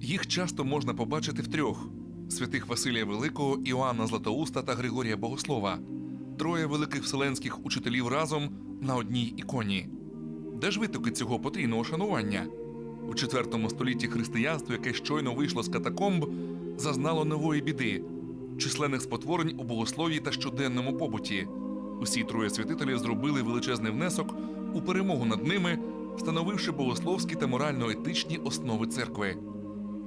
Їх часто можна побачити втрьох: святих Василія Великого, Іоанна Златоуста та Григорія Богослова, троє великих вселенських учителів разом на одній іконі. Де ж витоки цього потрійного шанування? У IV столітті християнство, яке щойно вийшло з катакомб, зазнало нової біди численних спотворень у богослов'ї та щоденному побуті. Усі троє святителів зробили величезний внесок у перемогу над ними, встановивши богословські та морально-етичні основи церкви.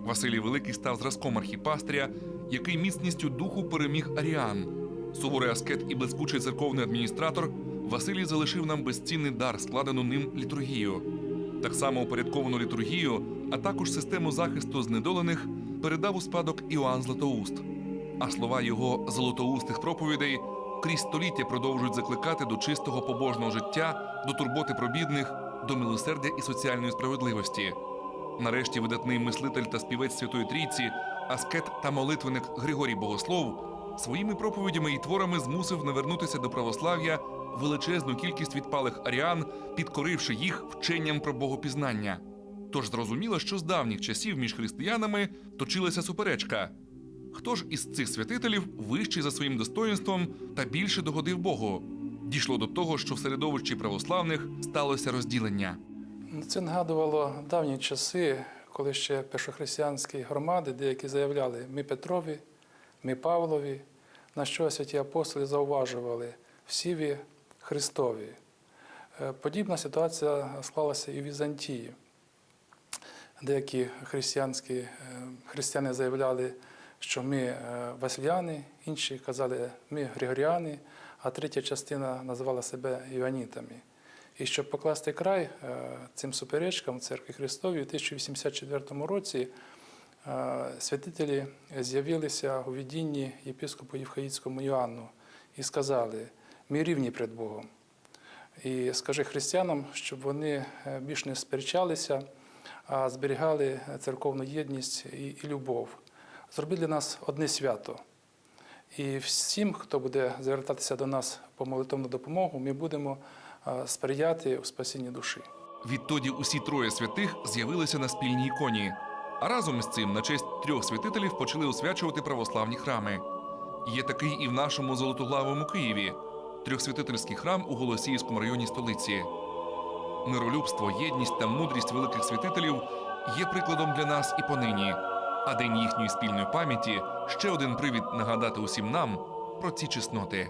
Василій Великий став зразком архіпастря, який міцністю духу переміг Аріан. Суворий аскет і блискучий церковний адміністратор Василій залишив нам безцінний дар, складену ним літургію. Так само упорядковану літургію, а також систему захисту знедолених передав у спадок Іоанн Златоуст. А слова його золотоустих проповідей крізь століття продовжують закликати до чистого побожного життя, до турботи про бідних, до милосердя і соціальної справедливості. Нарешті видатний мислитель та співець Святої Трійці, аскет та молитвеник Григорій Богослов своїми проповідями і творами змусив навернутися до православ'я величезну кількість відпалих аріан, підкоривши їх вченням про богопізнання. Тож зрозуміло, що з давніх часів між християнами точилася суперечка. Хто ж із цих святителів вищий за своїм достоїнством та більше догодив Богу? Дійшло до того, що в середовищі православних сталося розділення. Це нагадувало давні часи, коли ще першохристиянські громади деякі заявляли ми Петрові, ми Павлові, на що святі апостоли зауважували всі ви Христові. Е, Подібна ситуація склалася і в Візантії. Деякі християнські е, християни заявляли, що ми е, Василяни, інші казали, ми Григоріани, а третя частина називала себе Іоанітами. І щоб покласти край е, цим суперечкам в церкві Христовій, у 1084 році е, святителі з'явилися у відінні єпископу Євхаїцькому Іоанну і сказали: ми рівні перед Богом. І скажи християнам, щоб вони е, більш не сперечалися, а зберігали церковну єдність і любов. Зроби для нас одне свято. І всім, хто буде звертатися до нас по молитовну допомогу, ми будемо е, сприяти у спасінні душі. Відтоді усі троє святих з'явилися на спільній іконі. А разом із цим на честь трьох святителів почали освячувати православні храми. Є такий і в нашому золотоглавому Києві трьохсвятительський храм у Голосіївському районі столиці. Миролюбство, єдність та мудрість великих святителів є прикладом для нас і понині. А день їхньої спільної пам'яті ще один привід нагадати усім нам про ці чесноти.